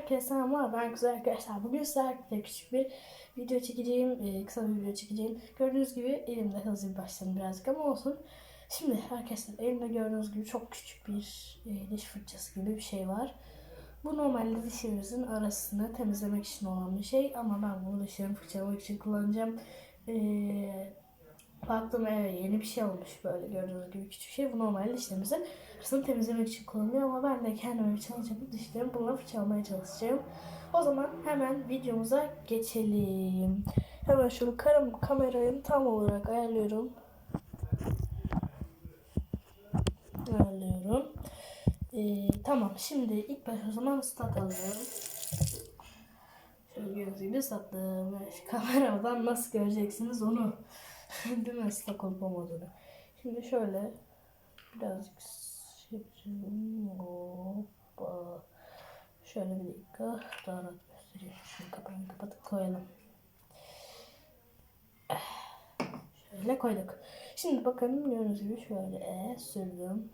Herkese selamlar. Ben güzel arkadaşlar. Bugün sizlerle küçük bir video çekeceğim. e, kısa bir video çekeceğim. Gördüğünüz gibi elimde hızlı bir başladım birazcık ama olsun. Şimdi arkadaşlar elimde gördüğünüz gibi çok küçük bir e, diş fırçası gibi bir şey var. Bu normalde dişlerimizin arasını temizlemek için olan bir şey ama ben bunu dişlerimi fırçalamak için kullanacağım. Eee Baktım evet yeni bir şey olmuş böyle gördüğünüz gibi küçük şey. Bu normalde dişlerimizin arasını temizlemek için kullanılıyor ama ben de kendime bir yapıp dişlerimi bununla fırçalamaya çalışacağım. O zaman hemen videomuza geçelim. Hemen şunu kam kamerayı tam olarak ayarlıyorum. Ayarlıyorum. Ee, tamam şimdi ilk başta o zaman stat alıyorum. Şöyle gördüğünüz gibi sattım. Kameradan nasıl göreceksiniz onu. Değil mi ıslak olup. Şimdi şöyle birazcık şey yapacağım. Hoppa. Şöyle bir dakika daha rahat göstereyim. Şunu kapağını kapatıp koyalım. Şöyle koyduk. Şimdi bakın gördüğünüz gibi şöyle e, sürdüm.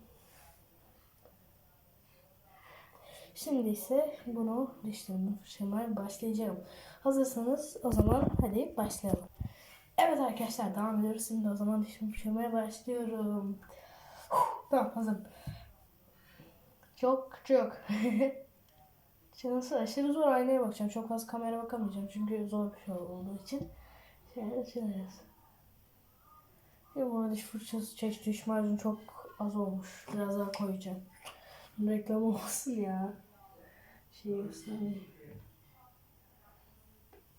Şimdi ise bunu dişlerimi fırçalamaya başlayacağım. Hazırsanız o zaman hadi başlayalım. Evet arkadaşlar devam ediyoruz. Şimdi o zaman dişimi fırçalamaya başlıyorum. Tamam hazırım. Çok çok. Şurası aşırı zor aynaya bakacağım. Çok fazla kamera bakamayacağım. Çünkü zor bir şey olduğu için. Şöyle açacağız. Ve bu arada diş fırçası çeşit diş macunu çok az olmuş. Biraz daha koyacağım. Reklam olmasın ya. Şey göstereyim.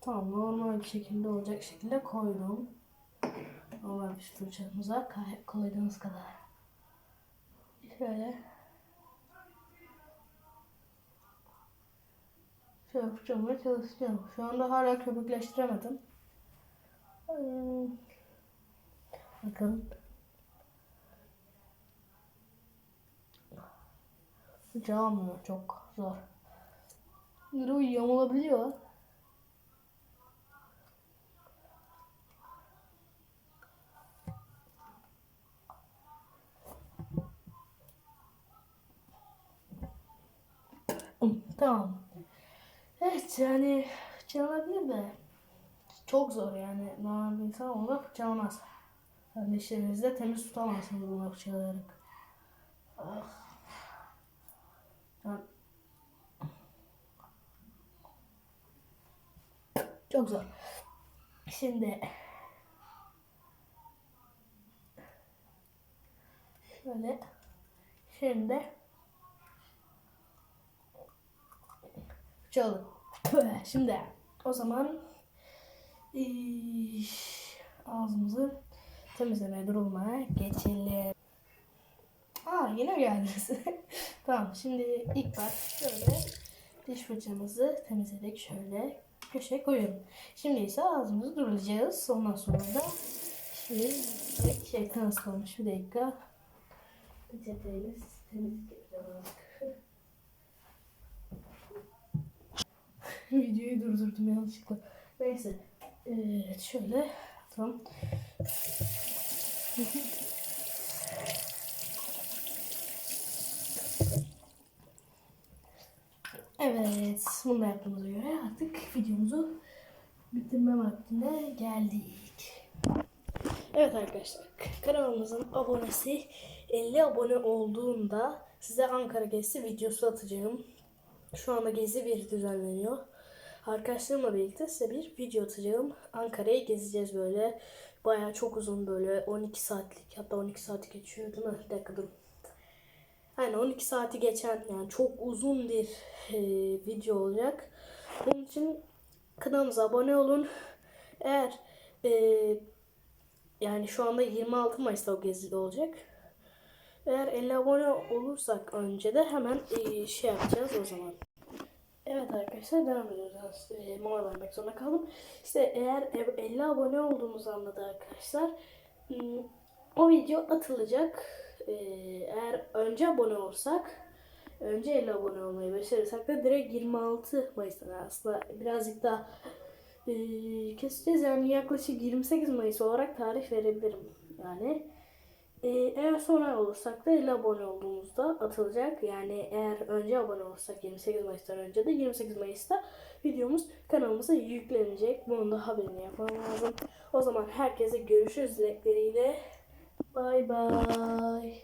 Tamam normal bir şekilde olacak şekilde koydum. Normal bir fırçamıza koyduğumuz kadar. Şöyle. Şöyle fırçalamaya çalışacağım. Şu anda hala köpükleştiremedim. Hmm. Bakın. Fırça almıyor. Çok zor. Böyle yamulabiliyor. Tamam. Evet yani fırçalanabilir de çok zor yani normal bir insan onu fırçalamaz. Yani de temiz tutamazsınız bunu fırçalayarak. Ah. Yani... Çok zor. Şimdi şöyle şimdi Çalın. Şimdi o zaman ağzımızı temizlemeye durulmaya geçelim. Aa yine geldiniz? tamam şimdi ilk baş şöyle diş fırçamızı temizledik şöyle köşeye koyuyorum. Şimdi ise ağzımızı durulacağız. Ondan sonra da şimdi şey kanısı olmuş bir dakika. Peçeteyle temizlik yapacağız. Videoyu durdurdum yanlışlıkla. Neyse. Evet şöyle. Tamam. evet. Bunu da yaptığımıza göre artık videomuzu bitirme vaktine geldik. Evet arkadaşlar. Kanalımızın abonesi 50 abone olduğunda size Ankara gezisi videosu atacağım. Şu anda gezi bir düzenleniyor. Arkadaşlarımla birlikte size bir video atacağım. Ankara'yı gezeceğiz böyle. Baya çok uzun böyle 12 saatlik hatta 12 saati geçiyor değil mi? Bir. Yani 12 saati geçen yani çok uzun bir e, video olacak. Bunun için kanalımıza abone olun. Eğer e, yani şu anda 26 Mayıs'ta o gezide olacak. Eğer 50 abone olursak önce de hemen e, şey yapacağız o zaman. Evet arkadaşlar devam ediyoruz. E, mola vermek zorunda kaldım. İşte eğer 50 abone olduğumuzu anladı arkadaşlar. Hmm, o video atılacak. E, eğer önce abone olursak önce 50 abone olmayı başarırsak da direkt 26 Mayıs'tan aslında birazcık daha e, keseceğiz. Yani yaklaşık 28 Mayıs olarak tarih verebilirim. Yani Ee, eğer sonra olursak da 50 abone olduğumuzda atılacak. Yani eğer önce abone olursak 28 Mayıs'tan önce de 28 Mayıs'ta videomuz kanalımıza yüklenecek. Bunun da haberini yapmam lazım. O zaman herkese görüşürüz dilekleriyle. Bay bay.